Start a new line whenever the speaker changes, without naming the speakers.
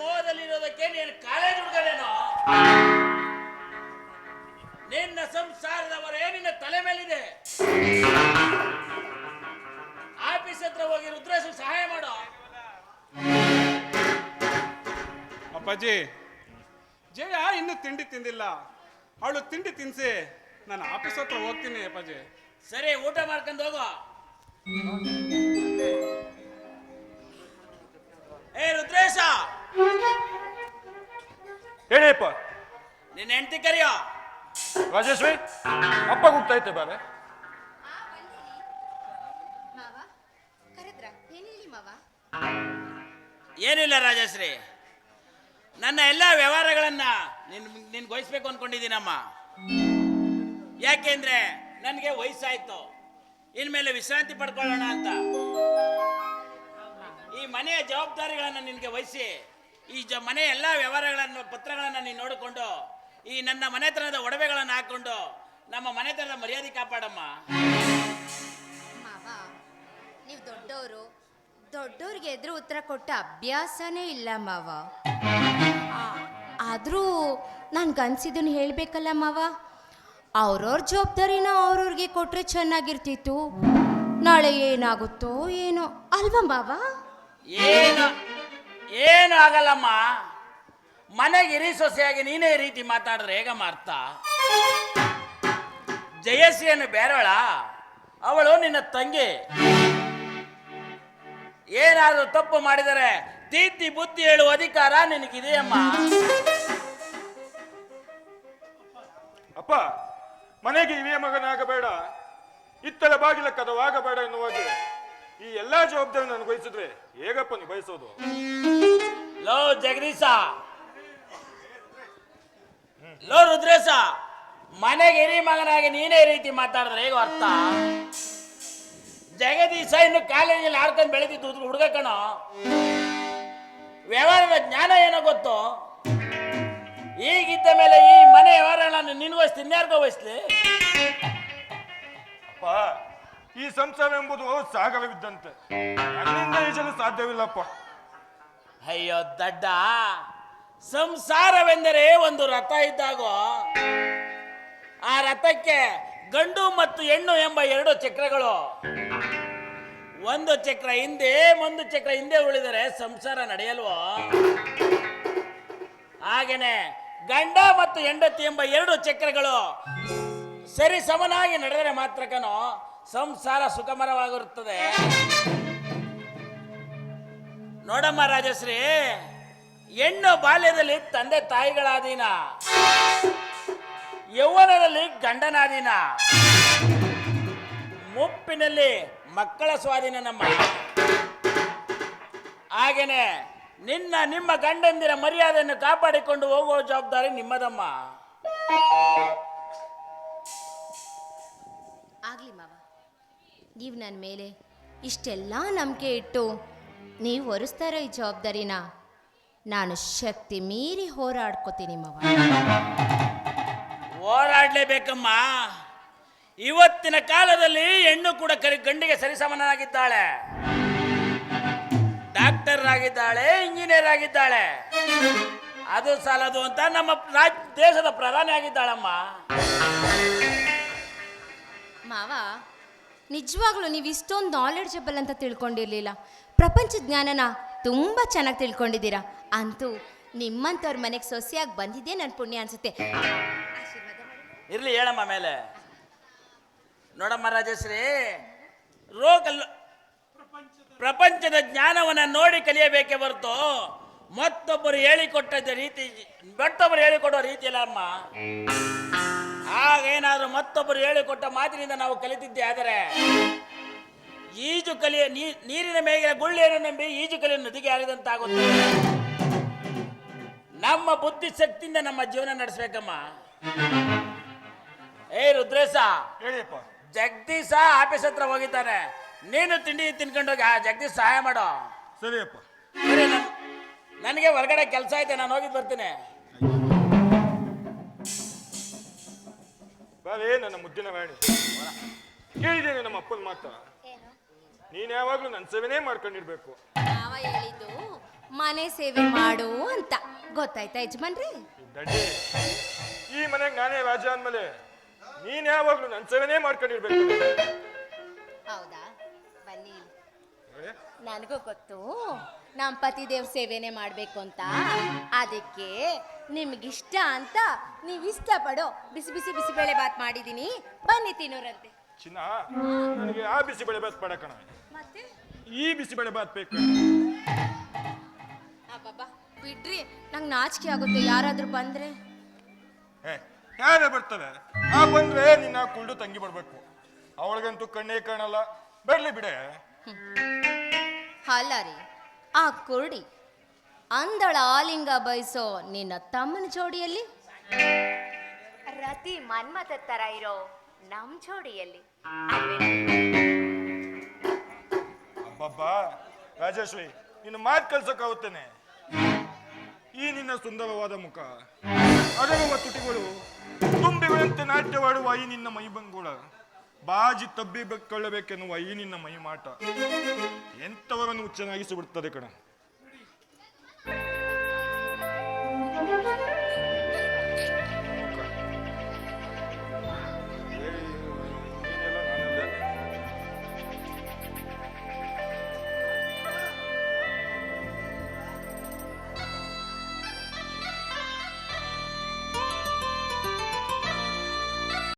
ಮೋಹದಲ್ಲಿರೋದಕ್ಕೆ ನೀನು ಕಾಲೇಜ್ ಹುಡುಗನೇನೋ ನಿನ್ನ ಸಂಸಾರದವರೇ ನಿನ್ನ ತಲೆ ಮೇಲಿದೆ. ಆಫೀಸ್ ಹತ್ರ ಹೋಗಿ ರುದ್ರೇಶ್ ಸಹಾಯ ಮಾಡೋ.
ಅಪ್ಪಾಜಿ ಜಯ ಇನ್ನೂ ತಿಂಡಿ ತಿಂದಿಲ್ಲ. ಅವಳು ತಿಂಡಿ ತಿನ್ಸಿ ನಾನು ಆಫೀಸ್ ಹತ್ರ ಹೋಗ್ತೀನಿ ಅಪ್ಪಾಜಿ.
ಸರಿ ಊಟ ಮಾಡ್ಕೊಂಡು ಹೋಗೋ. ಏ ರುದ್ರೇಶ!
ಹೇಳಿಯಪ್ಪ
ನಿನ್ನ ಹೆಂಡತಿ ಕರಿಯೋ?
ರಾಜೇಶ್ವರಿ ಅಪ್ಪ ಕೂಗ್ತೈತೆ
ಕರೆದ್ರ ಏನಿಲ್ಲ
ರಾಜಶ್ರೀ ನನ್ನ ಎಲ್ಲ ವ್ಯವಹಾರಗಳನ್ನ ನಿನ್ ನಿನ್ಗೆ ವಹಿಸ್ಬೇಕು ಅನ್ಕೊಂಡಿದ್ದೀನಮ್ಮ. ಯಾಕೆಂದ್ರೆ ನನಗೆ ವಯಸ್ಸಾಯ್ತು. ಇನ್ಮೇಲೆ ವಿಶ್ರಾಂತಿ ಪಡ್ಕೊಳ್ಳೋಣ ಅಂತ. ಈ ಮನೆಯ ಜವಾಬ್ದಾರಿಗಳನ್ನು ನಿನಗೆ ವಹಿಸಿ, ಈ ಜ ಮನೆಯ ಎಲ್ಲ ವ್ಯವಹಾರಗಳನ್ನು, ಪತ್ರಗಳನ್ನು ನೀನು ನೋಡಿಕೊಂಡು, ಈ ನನ್ನ ಮನೆತನದ ಒಡವೆಗಳನ್ನು ಹಾಕ್ಕೊಂಡು ನಮ್ಮ ಮನೆತನದ ಮರ್ಯಾದೆ ಕಾಪಾಡಮ್ಮ.
ಮಾವ, ನೀವು ದೊಡ್ಡವರು ದೊಡ್ಡವ್ರಿಗೆ ಎದುರು ಉತ್ತರ ಕೊಟ್ಟ ಅಭ್ಯಾಸನೇ ಇಲ್ಲ ಮಾವ. ಆದರೂ ನನ್ಗನ್ಸಿದ್ದನ್ನು ಹೇಳಬೇಕಲ್ಲ ಮಾವ. ಅವ್ರವ್ರ ಜವಾಬ್ದಾರಿನ ಅವ್ರವ್ರಿಗೆ ಕೊಟ್ಟರೆ ಚೆನ್ನಾಗಿರ್ತಿತ್ತು. ನಾಳೆ ಏನಾಗುತ್ತೋ ಏನೋ. ಅಲ್ವಾ ಮಾವ?
ಏನು? ಏನು ಆಗಲ್ಲಮ್ಮ? ಮನೆಗೆ ಇರಿ ಸೊಸೆಯಾಗಿ ನೀನೇ ರೀತಿ ಮಾತಾಡಿದ್ರೆ ಹೇಗಮ್ಮ ಅರ್ಥ? ಜಯಶ್ರೀಯನ್ನು ಬೇರೋಳ ಅವಳು ನಿನ್ನ ತಂಗಿ. ಏನಾದರೂ ತಪ್ಪು ಮಾಡಿದರೆ ತಿದ್ದಿ ಬುದ್ಧಿ ಹೇಳುವ ಅಧಿಕಾರ ನಿನಗಿದೆಯಮ್ಮ?
ಅಪ್ಪ, ಮನೆಗೆ ಇವೇ ಮಗನಾಗಬೇಡ. ಇತ್ತಲ ಬಾಗಿಲ ಕದವಾಗಬೇಡ ಎನ್ನುವಾಗೆ ಈ ಎಲ್ಲಾ ಜವಾಬ್ದಾರಿ ನನ್ಗೆ ವಹಿಸಿದ್ರೆ ಹೇಗಪ್ಪ ನಿಭಾಯಿಸೋದು
ಲೋ ಜಗದೀಶ. ಲೋ ರುದ್ರೇಶ ಮನೆಗೆ ಹಿರಿ ಮಗನಾಗಿ ನೀನೇ ಈ ರೀತಿ ಮಾತಾಡಿದ್ರೆ ಹೇಗೋ ಅರ್ಥ? ಜಗದೀಶ ಇನ್ನು ಕಾಲೇಜಲ್ಲಿ ಆಡ್ಕೊಂಡು ಬೆಳೆದಿದ್ದು ಹುಡುಗ ಕಣ. ವ್ಯವಹಾರದ ಜ್ಞಾನ ಏನೋ ಗೊತ್ತು? ಈಗಿದ್ದ ಮೇಲೆ ಈ ಮನೆ ವ್ಯವಹಾರ ನಾನು ವಹಿಸ್ತಿ ಇನ್ಯಾರಿಗೋ ವಹಿಸ್ಲಿ?
ಅಪ್ಪ ಈ ಸಂಸಾರ ಎಂಬುದು ಸಾಗರವಿದ್ದಂತೆ. ನನ್ನಿಂದ ಈಜಲು ಸಾಧ್ಯವಿಲ್ಲಪ್ಪ.
ಅಯ್ಯೋ ದಡ್ಡ, ಸಂಸಾರವೆಂದರೆ ಒಂದು ರಥ ಇದ್ದಾಗೋ ಆ ರಥಕ್ಕೆ ಗಂಡು ಮತ್ತು ಹೆಣ್ಣು ಎಂಬ ಎರಡು ಚಕ್ರಗಳು. ಒಂದು ಚಕ್ರ ಹಿಂದೆ, ಒಂದು ಚಕ್ರ ಹಿಂದೆ ಉಳಿದರೆ ಸಂಸಾರ ನಡೆಯಲ್ವೋ? ಹಾಗೇನೆ ಗಂಡ ಮತ್ತು ಹೆಂಡತಿ ಎಂಬ ಎರಡು ಚಕ್ರಗಳು ಸರಿ ಸಮನಾಗಿ ನಡೆದರೆ ಮಾತ್ರಕನೋ ಸಂಸಾರ ಸುಖಮರವಾಗಿರುತ್ತದೆ. ನೋಡಮ್ಮ ರಾಜಶ್ರೀ, ಹೆಣ್ಣು ಬಾಲ್ಯದಲ್ಲಿ ತಂದೆ ತಾಯಿಗಳಾದೀನ. ಯೌವನದಲ್ಲಿ ಗಂಡನಾದೀನ. ಮುಪ್ಪಿನಲ್ಲಿ ಮಕ್ಕಳ ಸ್ವಾಧೀನ ನಮ್ಮ. ಹಾಗೇನೆ ನಿನ್ನ ನಿಮ್ಮ ಗಂಡಂದಿರ ಮರ್ಯಾದೆಯನ್ನು ಕಾಪಾಡಿಕೊಂಡು ಹೋಗುವ ಜವಾಬ್ದಾರಿ ನಿಮ್ಮದಮ್ಮ.
ನೀವು ನನ್ನ ಮೇಲೆ ಇಷ್ಟೆಲ್ಲ ನಂಬಿಕೆ ಇಟ್ಟು ನೀವು ಹೊರಿಸ್ತಾ ಇರೋ ಈ ಜವಾಬ್ದಾರಿನ ನಾನು ಶಕ್ತಿ ಮೀರಿ ಹೋರಾಡ್ಕೋತೀನಿ ಮಾವ.
ಹೋರಾಡ್ಲೇಬೇಕಮ್ಮ. ಇವತ್ತಿನ ಕಾಲದಲ್ಲಿ ಹೆಣ್ಣು ಕೂಡ ಕರಿ ಗಂಡಿಗೆ ಸರಿಸಮನಾಗಿದ್ದಾಳೆ ಡಾಕ್ಟರ್ ಆಗಿದ್ದಾಳೆ ಇಂಜಿನಿಯರ್ ಆಗಿದ್ದಾಳೆ. ಅದು ಸಾಲದು ಅಂತ ನಮ್ಮ ರಾಜ್ ದೇಶದ ಪ್ರಧಾನಿ ಆಗಿದ್ದಾಳಮ್ಮ.
ಮಾವ ನಿಜವಾಗ್ಲೂ ನೀವು ಇಷ್ಟೊಂದು ನಾಲೆಡ್ಜಬಲ್ ಅಂತ ತಿಳ್ಕೊಂಡಿರಲಿಲ್ಲ. ಪ್ರಪಂಚ ಜ್ಞಾನನ ತುಂಬ ಚೆನ್ನಾಗಿ ತಿಳ್ಕೊಂಡಿದ್ದೀರಾ. ಅಂತೂ ನಿಮ್ಮಂಥವ್ರ ಮನೆಗೆ ಸೊಸೆಯಾಗಿ ಬಂದಿದ್ದೇ ನನ್ನ ಪುಣ್ಯ ಅನ್ಸುತ್ತೆ.
ಇರಲಿ ಹೇಳಮ್ಮ ಮೇಲೆ. ನೋಡಮ್ಮ ರಾಜಶ್ರೀ ರೋಗ ಪ್ರಪಂಚದ ಜ್ಞಾನವನ್ನು ನೋಡಿ ಕಲಿಯಬೇಕೇ ಹೊರತು ಮತ್ತೊಬ್ಬರು ಹೇಳಿಕೊಟ್ಟದ ರೀತಿ, ಮತ್ತೊಬ್ಬರು ಹೇಳಿಕೊಡೋ ರೀತಿ ಇಲ್ಲ ಅಮ್ಮ. ಆಗ ಏನಾದ್ರೂ ಮತ್ತೊಬ್ಬರು ಹೇಳಿಕೊಟ್ಟ ಮಾತಿನಿಂದ ನಾವು ಕಲಿತಿದ್ದೆ ಆದರೆ ಈಜು ಕಲಿಯ ನೀರಿನ ಮೇಗಿನ ಗುಳ್ಳೆಯನ್ನು ನಂಬಿ ಈಜು ಕಲಿಯ ನದಿಗೆ ಆಗುತ್ತದೆ ನಮ್ಮ ಬುದ್ಧಿ ಶಕ್ತಿಯಿಂದ ನಮ್ಮ ಜೀವನ ನಡೆಸ್ಬೇಕಮ್ಮ. ಏ ರುದ್ರೇಶ. ಜಗದೀಶ ಆಫೀಸ್ ಹತ್ರ ಹೋಗಿದ್ದಾನೆ. ನೀನು ತಿಂಡಿ ತಿನ್ಕೊಂಡೋಗಿ ಆ ಜಗದೀಶ್ ಸಹಾಯ ಮಾಡೋ.
ಸರಿಯಪ್ಪ.
ಸರಿ ನನಗೆ ಹೊರಗಡೆ ಕೆಲಸ ಐತೆ ನಾನು ಹೋಗಿ ಬರ್ತೀನಿ.
ಬಾರೇ ನನ್ನ ಮುದ್ದಿನ ವಾಣಿ ಕೇಳಿದ್ದೇನೆ ನಮ್ಮ ಅಪ್ಪನ ಮಾತ. ನೀನ್ ಯಾವಾಗ್ಲೂ ನನ್ನ ಸೇವೆನೇ ಮಾಡ್ಕೊಂಡಿರ್ಬೇಕು.
ನಾವ ಹೇಳಿದ್ದು ಮನೆ ಸೇವೆ ಮಾಡು ಅಂತ. ಗೊತ್ತಾಯ್ತಾ ಯಜಮಾನ್ರಿ?
ದಡ್ಡಿ ಈ ಮನೆಗೆ ನಾನೇ ರಾಜ ಅಂದ್ಮೇಲೆ ನೀನ್ ಯಾವಾಗ್ಲೂ ನನ್ನ ಸೇವೆನೇ ಮಾಡ್ಕೊಂಡಿರ್ಬೇಕು.
ಹೌದಾ? ಬನ್ನಿ? ನನಗೂ ಗೊತ್ತು. ನಮ್ಮ ಪತಿದೇವ್ ಸೇವೆನೇ ಮಾಡಬೇಕು ಅಂತ. ಅದಕ್ಕೆ ನಿಮ್ಗಿಷ್ಟ ಅಂತ ನೀವು ಇಷ್ಟಪಡೋ ಬಿಸಿ ಬಿಸಿ ಬಿಸಿಬೇಳೆ ಬಾತ್ ಮಾಡಿದೀನಿ. ಬನ್ನಿ ತಿನ್ನೋರಂತೆ.
ಚಿನ್ನ ನನಗೆ ಆ ಬಿಸಿಬೇಳೆ ಬಾತ್ ಬೇಡ ಕಣ.
ಮತ್ತೆ?
ಈ ಬಿಸಿಬೇಳೆ ಬಾತ್ ಬೇಕು.
ಅಬ್ಬಬ್ಬಾ ಬಿಡ್ರಿ ನಂಗೆ ನಾಚಿಕೆ ಆಗುತ್ತೆ ಯಾರಾದ್ರೂ ಬಂದ್ರೆ.
ಏ ಯಾರೇ ಬರ್ತಾರೆ ಆ ಬಂದ್ರೆ ನಿನ್ನ ಕುಳ್ಳು ತಂಗಿ ಬರ್ಬೇಕು. ಅವಳಿಗಂತೂ ಕಣ್ಣೇ ಕಾಣಲ್ಲ. ಬರ್ಲಿ ಬಿಡೆ.
ಅಲ್ಲ ರೀ ಆ ಕುರುಡಿ ಅಂದಳ ಆಲಿಂಗ ಬಯಸೋ ನಿನ್ನ ತಮ್ಮನ ಜೋಡಿಯಲ್ಲಿ? ರತಿ ಮನ್ಮತ ತರ ಇರೋ ನಮ್ ಜೋಡಿಯಲ್ಲಿ.
ಅಬ್ಬಬ್ಬಾ ರಾಜಶ್ರೀ ನಿನ್ನ ಮಾತು ಕಲ್ಸಕ್ಕಾಗುತ್ತೇನೆ ಈ ನಿನ್ನ ಸುಂದರವಾದ ಮುಖ ಅರಳುವ ತುಟಿಗಳು ತುಂಬಿಗಳಂತೆ ನಾಟ್ಯವಾಡುವ ಈ ನಿನ್ನ ಮೈಬಂಗುಳ ಬಾಜಿ ತಬ್ಬಿ ಬೆಕ್ಕೊಳ್ಳಬೇಕೆನ್ನುವ ಈ ನಿನ್ನ ಮೈ ಮಾಟ ಎಂತವರನ್ನು ಚೆನ್ನಾಗಿಸಿ ಬಿಡುತ್ತದೆ ಕಣ. Thank you.